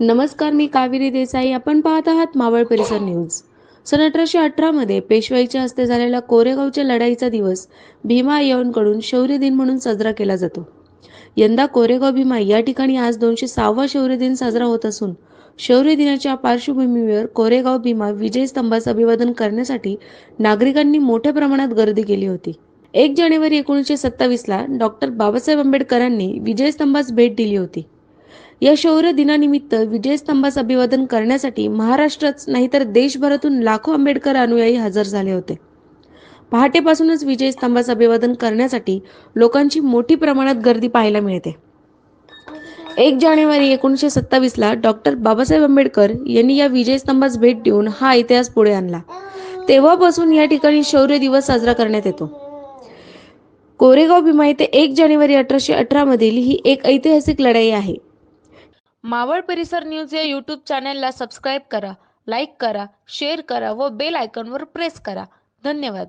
नमस्कार मी कावेरी देसाई. आपण पाहत आहात मावळ परिसर न्यूज. सन अठराशे अठरामध्ये पेशवाईच्या हस्ते झालेल्या कोरेगावच्या लढाईचा दिवस भीमा आय्याकडून शौर्य दिन म्हणून साजरा केला जातो. यंदा कोरेगाव भीमा या ठिकाणी आज दोनशे सहावा शौर्य दिन साजरा होत असून शौर्य दिनाच्या पार्श्वभूमीवर कोरेगाव भीमा विजय स्तंभाचं अभिवादन करण्यासाठी नागरिकांनी मोठ्या प्रमाणात गर्दी केली होती. एक जानेवारी एकोणीसशे सत्तावीसला डॉक्टर बाबासाहेब आंबेडकरांनी विजय स्तंभास भेट दिली होती. या शौर्य दिनानिमित्त विजयस्तंभास अभिवादन करण्यासाठी महाराष्ट्रच नाही तर देशभरातून लाखो आंबेडकर अनुयायी हजर झाले होते. पहाटेपासूनच विजयस्तंभास अभिवादन करण्यासाठी लोकांची मोठी प्रमाणात गर्दी पाहायला मिळते. एक जानेवारी एकोणीसशे सत्तावीसला डॉक्टर बाबासाहेब आंबेडकर यांनी या विजयस्तंभास भेट देऊन हा इतिहास पुढे आणला. तेव्हापासून या ठिकाणी शौर्य दिवस साजरा करण्यात येतो. कोरेगाव भीमा येथे एक जानेवारी अठराशे अठरा मधील ही एक ऐतिहासिक लढाई आहे. मावळ परिसर न्यूज या यूट्यूब चॅनलला सबस्क्राईब करा लाईक करा शेअर करा व बेल आयकॉनवर प्रेस करा. धन्यवाद.